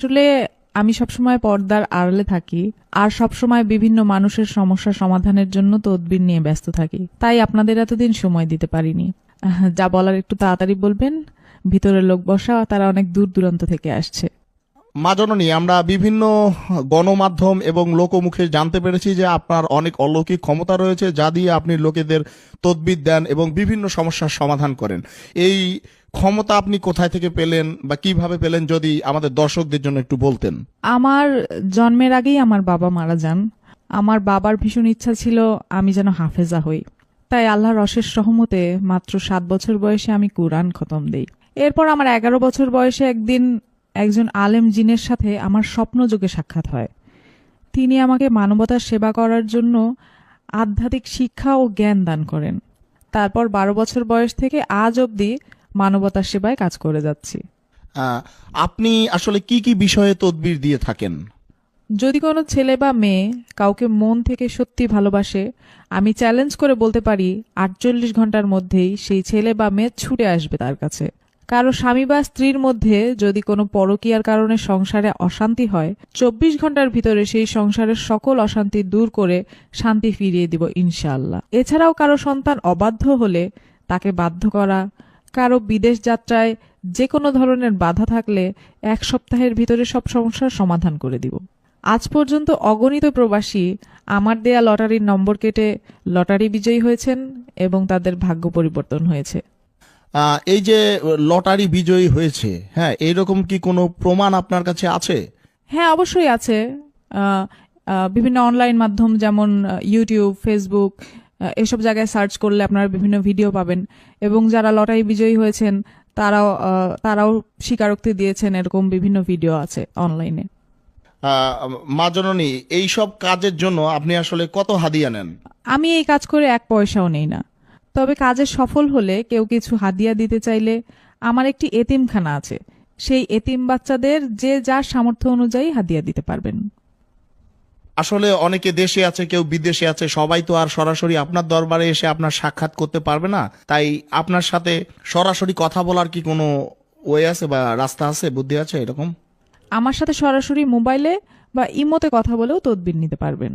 আসলে আমি সবসময় পর্দার আড়ালে থাকি, আর সবসময় বিভিন্ন মানুষের সমস্যা সমাধানের জন্য তদবির নিয়ে ব্যস্ত থাকি। তাই আপনাদের এতদিন সময় দিতে পারিনি। যা বলার একটু তাড়াতাড়ি বলবেন, ভিতরের লোক বসা, তারা অনেক দূর দূরান্ত থেকে আসছে। মা জননী, আমরা বিভিন্ন গণমাধ্যম এবং লোকমুখে জানতে পেরেছি যে আপনার অনেক অলৌকিক ক্ষমতা রয়েছে যা দিয়ে আপনি লোকেদের তদবির দেন এবং বিভিন্ন সমস্যার সমাধান করেন। এই ক্ষমতা আপনি কোথায় থেকে পেলেন বা কীভাবে পেলেন যদি আমাদের দর্শকদের জন্য একটু বলতেন? আমার জন্মের আগেই আমার বাবা মারা যান। আমার বাবার ভীষণ ইচ্ছা ছিল আমি যেন হাফেজা হই। তাই আল্লাহর অশেষ রহমতে মাত্র সাত বছর বয়সে আমি কোরআন খতম দেই। এরপর আমার এগারো বছর বয়সে একদিন একজন আলেম জিনের সাথে আমার স্বপ্নযোগে সাক্ষাৎ হয়। তিনি আমাকে মানবতার সেবা করার জন্য আধ্যাত্মিক শিক্ষা ও জ্ঞান দান করেন। তারপর বারো বছর বয়স থেকে আজ অবধি মানবতার সেবায় কাজ করে যাচ্ছি। আপনি আসলে কি কি বিষয়ে তদবির দিয়ে থাকেন? যদি কোনো ছেলে বা মেয়ে কাউকে মন থেকে সত্যি ভালোবাসে আমি চ্যালেঞ্জ করে বলতে পারি আটচল্লিশ ঘণ্টার মধ্যেই সেই ছেলে বা মেয়ে ছুটে আসবে তার কাছে। কারও স্বামী বা স্ত্রীর মধ্যে যদি কোনো পরকীয়ার কারণে সংসারে অশান্তি হয়, চব্বিশ ঘণ্টার ভিতরে সেই সংসারের সকল অশান্তি দূর করে শান্তি ফিরিয়ে দিব ইনশাল্লাহ এছাড়াও কারও সন্তান অবাধ্য হলে তাকে বাধ্য করা, কারও বিদেশ যাত্রায় যে কোনো ধরনের বাধা থাকলে এক সপ্তাহের ভিতরে সব সমস্যার সমাধান করে দিব। আজ পর্যন্ত অগণিত প্রবাসী আমার দেয়া লটারির নম্বর কেটে লটারি বিজয়ী হয়েছেন এবং তাদের ভাগ্য পরিবর্তন হয়েছে। এই যে লটারি বিজয়ী হয়েছে হ্যাঁ এইরকম কি কোনো প্রমাণ আপনার কাছে আছে? হ্যাঁ অবশ্যই আছে। বিভিন্ন অনলাইন মাধ্যম যেমন ইউটিউব ফেসবুক এসব জায়গায় সার্চ করলে আপনারা বিভিন্ন ভিডিও পাবেন। এবং যারা লটারি বিজয়ী হয়েছেন তারাও তারাও স্বীকারোক্তি দিয়েছেন এরকম বিভিন্ন ভিডিও আছে অনলাইনে। মা জননী এইসব কাজের জন্য আপনি আসলে কত হাদিয়া নেন? আমি এই কাজ করে এক পয়সাও নেই না। তবে কাজে সফল হলে কেউ কিছু হাদিয়া দিতে চাইলে আমার একটি এতিমখানা আছে। সেই এতিম বাচ্চাদের যে যার সামর্থ্য অনুযায়ী হাদিয়া দিতে পারবেন। আসলে অনেকে দেশে আছে কেউ বিদেশে আছে সবাই তো আর সরাসরি আপনার দরবারে এসে আপনার সাক্ষাৎ করতে পারবে না। তাই আপনার সাথে সরাসরি কথা বলার কি কোনো ওয়ে আছে বা রাস্তা আছে বুদ্ধি আছে এরকম? আমার সাথে সরাসরি মোবাইলে বা ইমোতে কথা বলেও তদবির নিতে পারবেন।